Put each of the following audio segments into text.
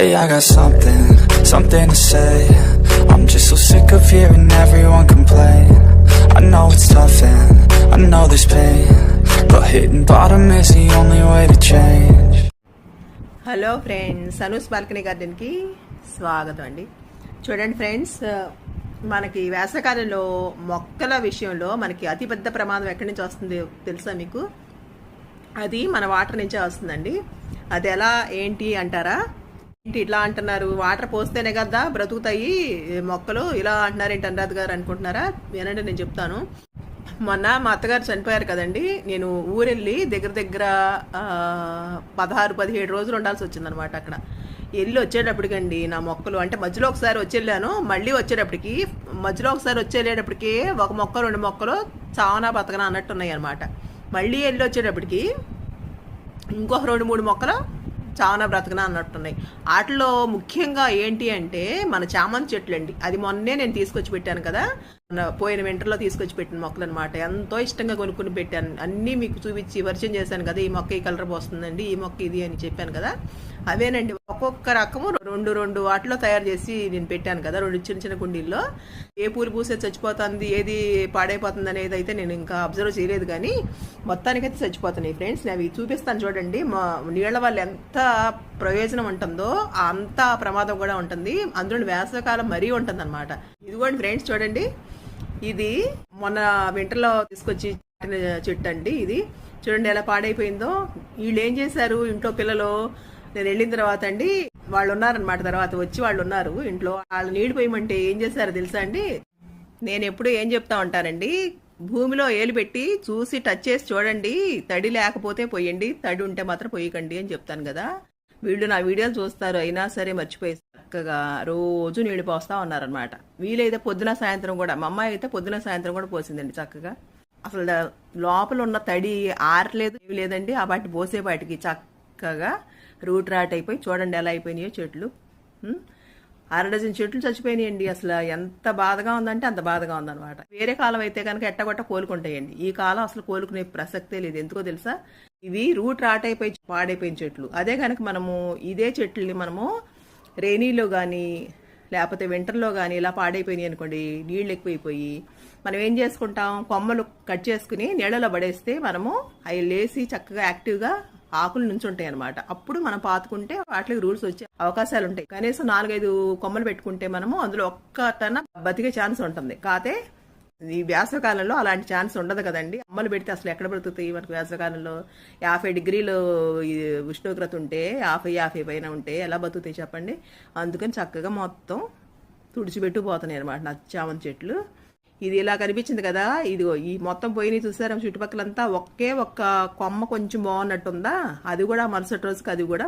Hey, I got something, something to say. I'm just so sick of hearing everyone complain. I know it's tough and I know there's pain. But hitting bottom is the only way to change. Hello friends Anu's balcony గార్డెన్కి స్వాగతం అండి చూడండి friends మనకి వేసవకాలంలో మొక్కల విషయంలో మనకి అతిపెద్ద ప్రమాదం ఎక్కడి నుంచి వస్తుంది తెలుసా మీకు అది మన వాటర్ నుంచే వస్తుందండి అది ఎలా ఏంటి అంటారా ఏంటి ఇట్లా అంటున్నారు? వాటర్ పోస్తేనే కదా బ్రతుకుతాయి మొక్కలు? ఇలా అంటున్నారు ఏంటి అనురాధ్ గారు అనుకుంటున్నారా? వినండి నేను చెప్తాను. మొన్న మా అత్తగారు చనిపోయారు కదండి. నేను ఊరెళ్ళి దగ్గర దగ్గర పదహారు పదిహేడు రోజులు ఉండాల్సి వచ్చిందనమాట అక్కడ. వెళ్ళి వచ్చేటప్పటికండి నా మొక్కలు. అంటే మధ్యలో ఒకసారి వచ్చేళ్ళాను. మళ్ళీ వచ్చేటప్పటికి మధ్యలో ఒకసారి వచ్చేళ్ళేటప్పటికి ఒక మొక్క రెండు మొక్కలు చావనా బతకనా అన్నట్టున్నాయి అనమాట మళ్ళీ వెళ్ళి వచ్చేటప్పటికి ఇంకొక రెండు మూడు మొక్కలు చావన బ్రతకన అన్నట్టున్నాయి. వాటిలో ముఖ్యంగా ఏంటి అంటే మన చామంతి చెట్లు అండి అది మొన్నే నేను తీసుకొచ్చి పెట్టాను కదా. పోయిన వింటర్లో తీసుకొచ్చి పెట్టిన మొక్కలు అనమాట ఎంతో ఇష్టంగా కొనుక్కుని పెట్టాను. అన్నీ మీకు చూపించి పరిచయం చేశాను కదా ఈ మొక్క ఈ కలర్ పోస్తుందండి ఈ మొక్క ఇది అని చెప్పాను కదా. అవేనండి ఒక్కొక్క రకము రెండు రెండు వాటిలో తయారు చేసి నేను పెట్టాను కదా రెండు చిన్న చిన్న కుండీల్లో. ఏ పూలు పూసే చచ్చిపోతుంది ఏది పాడైపోతుంది అనేది అయితే నేను ఇంకా అబ్జర్వ్ చేయలేదు కానీ మొత్తానికైతే చచ్చిపోతున్నాయి ఫ్రెండ్స్. నేను అవి చూపిస్తాను చూడండి. మా నీళ్ళ వల్ల ఎంత ప్రయోజనం ఉంటుందో అంత ప్రమాదం కూడా ఉంటుంది. అందులో వేసవకాలం మరీ ఉంటుంది అనమాట ఇదిగోండి ఫ్రెండ్స్ చూడండి. ఇది మొన్న వింటర్లో తీసుకొచ్చి చెట్టు అండి ఇది. చూడండి ఎలా పాడైపోయిందో. వీళ్ళు ఏం చేశారు? ఇంట్లో పిల్లలు నేను వెళ్ళిన తర్వాత అండి వాళ్ళు ఉన్నారనమాట తర్వాత వచ్చి వాళ్ళు ఉన్నారు ఇంట్లో. వాళ్ళు నీళ్ళు పోయమంటే ఏం చేశారో తెలుసా అండి? నేను ఎప్పుడు ఏం చెప్తా ఉంటానండి భూమిలో ఏలు పెట్టి చూసి టచ్ చేసి చూడండి తడి లేకపోతే పోయండి తడి ఉంటే మాత్రం పోయకండి అని చెప్తాను కదా. వీళ్ళు నా వీడియోలు చూస్తారు అయినా సరే మర్చిపోయి చక్కగా రోజు నీళ్ళు పోస్తా ఉన్నారనమాట వీలైతే పొద్దున సాయంత్రం కూడా మా అమ్మాయి అయితే పొద్దున సాయంత్రం కూడా పోసిందండి చక్కగా. అసలు లోపల ఉన్న తడి ఆరలేదు లేదండి ఆ వాటి పోసే వాటికి చక్కగా రూట్ రాట్ అయిపోయి చూడండి ఎలా అయిపోయినాయో చెట్లు. అర డజన్ చెట్లు చచ్చిపోయినాయండి. అసలు ఎంత బాధగా ఉందంటే అంత బాధగా ఉందన్నమాట. వేరే కాలం అయితే కనుక ఎట్టగొట్ట కోలుకుంటాయండి. ఈ కాలం అసలు కోలుకునే ప్రసక్తే లేదు. ఎందుకో తెలుసా? ఇవి రూట్ రాట్ అయిపోయి పాడైపోయిన చెట్లు. అదే కనుక మనము ఇదే చెట్లని మనము రైనీలో కానీ లేకపోతే వింటర్లో కానీ ఇలా పాడైపోయినాయి అనుకోండి నీళ్ళు ఎక్కువైపోయి మనం ఏం చేసుకుంటాం? కొమ్మలు కట్ చేసుకుని నీళ్ళలో పడేస్తే మనము అవి లేసి చక్కగా యాక్టివ్గా ఆకులు నుంచి ఉంటాయి అనమాట అప్పుడు మనం పాతుకుంటే వాటికి రూల్స్ వచ్చే అవకాశాలు ఉంటాయి కనీసం నాలుగైదు కొమ్మలు పెట్టుకుంటే మనము అందులో ఒక్కటన బతికే ఛాన్స్ ఉంటుంది. కాతే ఈ వేసవకాలంలో అలాంటి ఛాన్స్ ఉండదు కదండి. అమ్మలు పెడితే అసలు ఎక్కడ బ్రతుకుతాయి? మనకు వేసవకాలంలో యాభై డిగ్రీలు ఈ ఉష్ణోగ్రత ఉంటే యాభై యాభై పైన ఉంటే ఎలా బతుకుతాయి చెప్పండి? అందుకని చక్కగా మొత్తం తుడిచిపెట్టు పోతున్నాయి అనమాట నా చామంతి చెట్లు. ఇది ఇలా కనిపించింది కదా ఇదిగో ఈ మొత్తం పోయినవి చూసారా చుట్టుపక్కలంతా ఒకే ఒక్క కొమ్మ కొంచెం బాగున్నట్టుందా? అది కూడా మరుసటి రోజుకి అది కూడా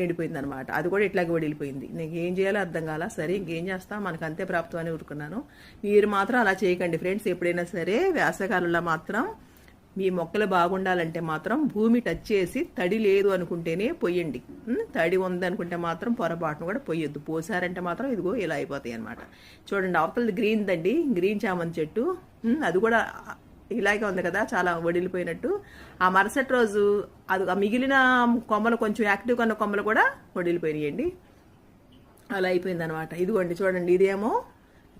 ఎండిపోయింది అనమాట అది కూడా ఇట్లాగే వడిలిపోయింది. నీకు ఏం చేయాలో అర్థం కాల. సరే ఇంకేం చేస్తా? మనకు అంతే ప్రాప్తం అని ఊరుకున్నాను. మీరు మాత్రం అలా చేయకండి ఫ్రెండ్స్. ఎప్పుడైనా సరే వేసవకాలంలో మాత్రం మీ మొక్కలు బాగుండాలంటే మాత్రం భూమి టచ్ చేసి తడి లేదు అనుకుంటేనే పొయ్యండి తడి ఉంది అనుకుంటే మాత్రం పొరపాటును కూడా పొయ్యొద్దు పోసారంటే మాత్రం ఇదిగో ఇలా అయిపోతాయి అనమాట చూడండి అవతలది గ్రీన్ దండి గ్రీన్ చామంతి చెట్టు. అది కూడా ఇలాగే ఉంది కదా చాలా వడిలిపోయినట్టు. ఆ మరుసటి రోజు అది మిగిలిన కొమ్మలు కొంచెం యాక్టివ్గా ఉన్న కొమ్మలు కూడా వడిలిపోయినాయండి. అలా అయిపోయింది అనమాట ఇదిగోండి చూడండి ఇదేమో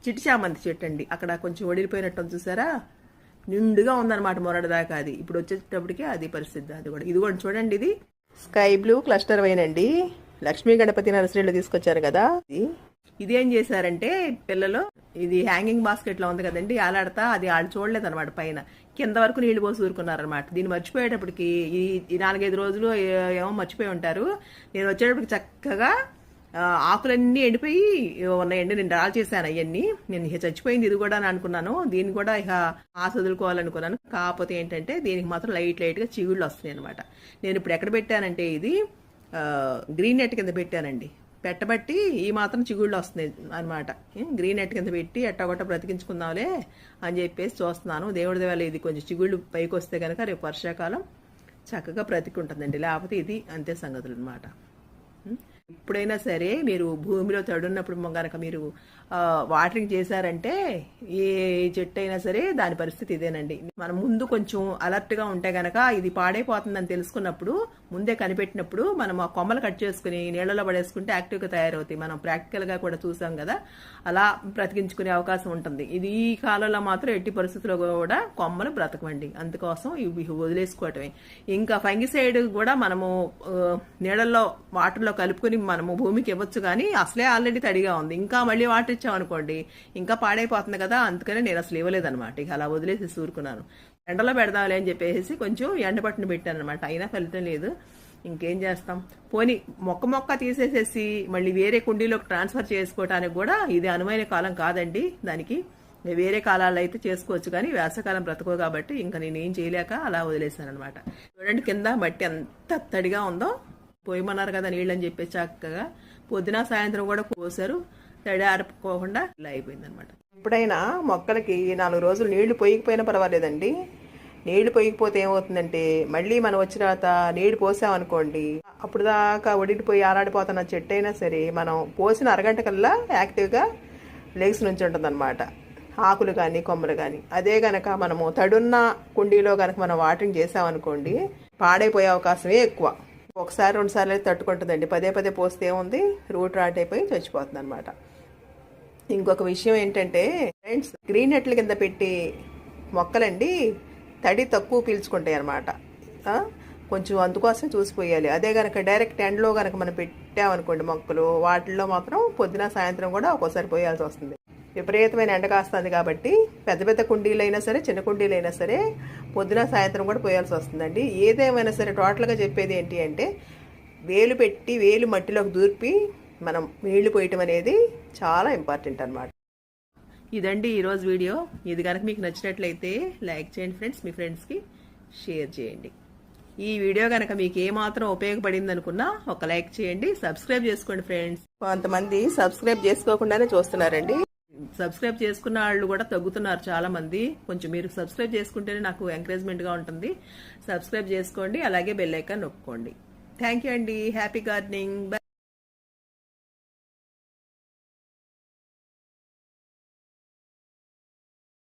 చిట్టి చామంతి చెట్టు అండి అక్కడ కొంచెం వడిలిపోయినట్టు చూసారా? నిండుగా ఉందన్నమాట మొరడదాకా దాకా అది. ఇప్పుడు వచ్చేటప్పటికి అది పరిస్థితి. అది కూడా. ఇది కూడా చూడండి ఇది. స్కై బ్లూ క్లస్టర్ వైన్ అండి లక్ష్మీ గణపతి నర్సరీలో తీసుకొచ్చారు కదా. ఇది. ఇది ఏం చేశారంటే పిల్లలు ఇది హ్యాంగింగ్ బాస్కెట్లో ఉంది కదండి ఆలాడతా అది వాళ్ళు చూడలేదు అనమాట పైన. కింద వరకు నీళ్ళు పోసి ఊరుకున్నారనమాట దీన్ని మర్చిపోయేటప్పటికి ఈ నాలుగైదు రోజులు ఏమో మర్చిపోయి ఉంటారు. నేను వచ్చేటప్పటికి చక్కగా ఆకులన్నీ ఎండిపోయి ఉన్నాయండి నేను డ్రా చేశాను అవన్నీ నేను ఇక చచ్చిపోయింది ఇది కూడా అని అనుకున్నాను. దీన్ని కూడా ఇక ఆశ వదులుకోవాలనుకున్నాను. కాకపోతే ఏంటంటే దీనికి మాత్రం లైట్ లైట్గా చిగుళ్ళు వస్తున్నాయి అనమాట నేను ఇప్పుడు ఎక్కడ పెట్టానంటే ఇది గ్రీన్ నెట్ కింద పెట్టానండి. పెట్టబట్టి ఈ మాత్రం చిగుళ్ళు వస్తున్నాయి అనమాట గ్రీన్ నెట్ కింద పెట్టి ఎట్టగొట్ట బ్రతికించుకుందాంలే అని చెప్పేసి చూస్తున్నాను. దేవుడి దేవాల ఇది కొంచెం చిగుళ్ళు పైకి వస్తే కనుక రేపు వర్షాకాలం చక్కగా బ్రతికి ఉంటుందండి లేకపోతే ఇది అంతే సంగతులు అనమాట ఎప్పుడైనా సరే మీరు భూమిలో తడున్నప్పుడు గనక మీరు వాటరింగ్ చేశారంటే ఏ చెట్టు అయినా సరే దాని పరిస్థితి ఇదేనండి. మనం ముందు కొంచెం అలర్ట్గా ఉంటే గనక ఇది పాడైపోతుందని తెలుసుకున్నప్పుడు ముందే కనిపెట్టినప్పుడు మనం ఆ కొమ్మలు కట్ చేసుకుని నీళ్ళలో పడేసుకుంటే యాక్టివ్గా తయారవుతాయి. మనం ప్రాక్టికల్గా కూడా చూసాం కదా అలా బ్రతికించుకునే అవకాశం ఉంటుంది. ఇది ఈ కాలంలో మాత్రం ఎట్టి పరిస్థితుల్లో కూడా కొమ్మలు బ్రతకవండి. అందుకోసం ఇవి వదిలేసుకోవటమే. ఇంకా ఫంగిసైడ్ కూడా మనము నీళ్ళల్లో వాటర్లో కలుపుకొని మనము భూమికి ఇవ్వచ్చు కానీ అసలే ఆల్రెడీ తడిగా ఉంది. ఇంకా మళ్ళీ వాటర్ ఇచ్చామనుకోండి ఇంకా పాడైపోతుంది కదా అందుకనే నేను అసలు ఇవ్వలేదన్నమాట. ఇక అలా వదిలేసి ఊరుకున్నాను ఎండలో పెడదాంలే అని చెప్పేసి కొంచెం ఎండపట్టును పెట్టాను అనమాట అయినా ఫలితం లేదు. ఇంకేం చేస్తాం? పోనీ మొక్క మొక్క తీసేసేసి మళ్ళీ వేరే కుండీలోకి ట్రాన్స్ఫర్ చేసుకోవటానికి కూడా ఇది అనువైన కాలం కాదండి దానికి. వేరే కాలాల్లో అయితే చేసుకోవచ్చు కానీ వేసవకాలం బ్రతకో కాబట్టి ఇంకా నేను ఏం చేయలేక అలా వదిలేశాను అనమాట చూడండి కింద మట్టి ఎంత తడిగా ఉందో. పోయమన్నారు కదా నీళ్ళని చెప్పి చక్కగా. పొద్దున సాయంత్రం కూడా కోసారు తడి ఆరపుకోకుండా ఇలా అయిపోయింది అనమాట ఎప్పుడైనా మొక్కలకి నాలుగు రోజులు నీళ్ళు పోయకపోయినా పర్వాలేదండి. నీళ్ళు పోయకపోతే ఏమవుతుందంటే మళ్ళీ మనం వచ్చిన తర్వాత నీళ్ళు పోసామనుకోండి అప్పుడు దాకా ఒడిగిపోయి ఆరాడిపోతున్న చెట్టు అయినా సరే మనం పోసిన అరగంట కల్లా యాక్టివ్గా లెగ్స్ నుంచి ఉంటుందన్నమాట. ఆకులు కానీ కొమ్మలు కానీ అదే గనక మనము తడున్న కుండీలో కనుక మనం వాటరింగ్ చేసామనుకోండి పాడైపోయే అవకాశమే ఎక్కువ. ఒకసారి రెండుసార్లు అయితే తట్టుకుంటుందండి. పదే పదే పోస్తే ఏముంది? రూట్ రాట్ అయిపోయి చచ్చిపోతుంది అనమాట ఇంకొక విషయం ఏంటంటే ఫ్రెండ్స్ గ్రీన్ నెట్ల కింద పెట్టి మొక్కలండి తడి తక్కువ పీల్చుకుంటాయి అనమాట కొంచెం అందుకోసం చూసిపోయాలి. అదే కనుక డైరెక్ట్ ఎండ్లో కనుక మనం పెట్టామనుకోండి మొక్కలు వాటిల్లో మాత్రం పొద్దున సాయంత్రం కూడా ఒక్కోసారి పోయాల్సి వస్తుంది. విపరీతమైన ఎండ కాస్తుంది కాబట్టి పెద్ద పెద్ద కుండీలైనా సరే చిన్న కుండీలైనా సరే పొద్దున సాయంత్రం కూడా పోయాల్సి వస్తుందండి. ఏదేమైనా సరే టోటల్గా చెప్పేది ఏంటి అంటే వేలు పెట్టి వేలు మట్టిలోకి దూర్పి మనం నీళ్ళు పోయటం అనేది చాలా ఇంపార్టెంట్ అన్నమాట. ఇదండి ఈరోజు వీడియో. ఇది కనుక మీకు నచ్చినట్లయితే లైక్ చేయండి ఫ్రెండ్స్ మీ ఫ్రెండ్స్కి షేర్ చేయండి. ఈ వీడియో కనుక మీకు ఏమాత్రం ఉపయోగపడింది అనుకున్నా ఒక లైక్ చేయండి సబ్స్క్రైబ్ చేసుకోండి ఫ్రెండ్స్. కొంతమంది సబ్స్క్రైబ్ చేసుకోకుండానే చూస్తున్నారండి. సబ్స్క్రైబ్ చేసుకున్న వాళ్ళు కూడా తగ్గుతున్నారు చాలా మంది కొంచెం మీరు సబ్స్క్రైబ్ చేసుకుంటేనే నాకు ఎంకరేజ్మెంట్గా ఉంటుంది. సబ్స్క్రైబ్ చేసుకోండి అలాగే బెల్ ఐకాన్ నొక్కోండి. థ్యాంక్ యూ అండి. Happy gardening.